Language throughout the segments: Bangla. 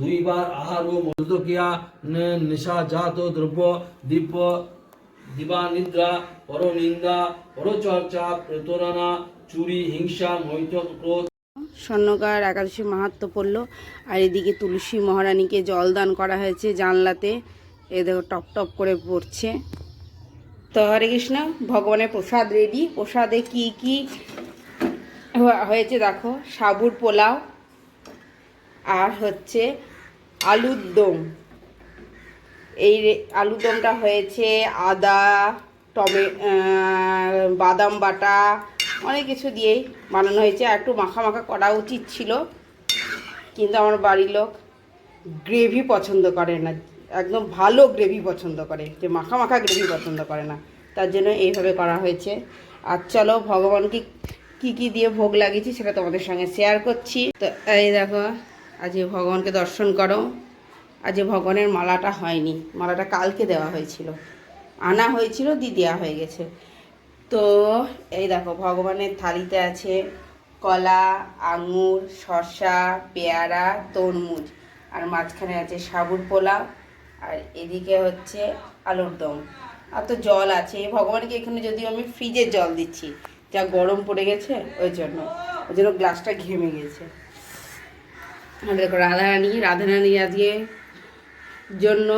দুইবার আহার ও মধুকিয়া নেশাজাত দ্রব্য দিব্য দিবানিদ্রা, পরনিন্দা, পরচর্চা প্রতারণা চুরি, হিংসা মৈত স্বর্ণকার একাদশী মাহাত্ম পড়ল, আর এদিকে তুলসী মহারানীকে জল দান করা হয়েছে জানলাতে। এ দেখো, টপ টপ করে পড়ছে। তো হরে কৃষ্ণ, ভগবানের প্রসাদ রেডি প্রসাদে কি কি হয়েছে দেখো? সাবুর পোলাও আর হচ্ছে আলুর দম। এই আলুর দমটা হয়েছে আদা, টমে বাদাম বাটা, অনেক কিছু দিয়েই বানানো হয়েছে। আর একটু মাখা মাখা করা উচিত ছিল, কিন্তু আমার বাড়ির লোক গ্রেভি পছন্দ করে না। একদম ভালো গ্রেভি পছন্দ করে, যে মাখা মাখা গ্রেভি পছন্দ করে না। তার জন্য এইভাবে করা হয়েছে। আর চলো, ভগবানকে কি কি দিয়ে ভোগ লাগিয়েছি সেটা তোমাদের সঙ্গে শেয়ার করছি। তো, এই দেখো আজকে ভগবানকে দর্শন করো। আজকে ভগবানের মালাটা হয়নি। মালাটা কালকে দেওয়া হয়েছিল। আনা হয়েছিল, দি দেওয়া হয়ে গেছে। তো এই দেখো, ভগবানের থালিতে আছে কলা, আঙুর, শসা, পেয়ারা, তরমুজ। আর মাঝখানে আছে সাবুর পোলাও। আর এদিকে হচ্ছে আলুর দম। আর তো জল আছে। এই ভগবানকে এখানে যদিও আমি ফ্রিজের জল দিচ্ছি, যা গরম পড়ে গেছে, ওই জন্য। ওই জন্য গ্লাসটা ঘেমে গেছে। দেখো রাধারানী রাধারানী আজকে জন্য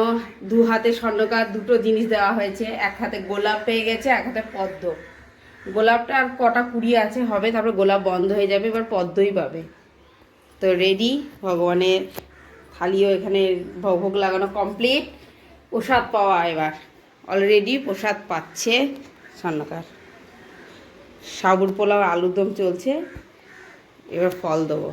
দু হাতে স্বর্ণকার দুটো জিনিস দেওয়া হয়েছে। এক হাতে গোলাপ পেয়ে গেছে, এক হাতে পদ্ম। গোলাপটা আর কটা কুড়ি আছে, হবে, তারপর গোলাপ বন্ধ হয়ে যাবে, এবার পদ্মই পাবে। তো রেডি ভগবানের থালিও এখানে ভোগ লাগানো কমপ্লিট প্রসাদ পাওয়া এবার। অলরেডি প্রসাদ পাচ্ছে স্বর্ণকার। সাবুর পোলাও আলুর দম চলছে। এবার ফল দেবো।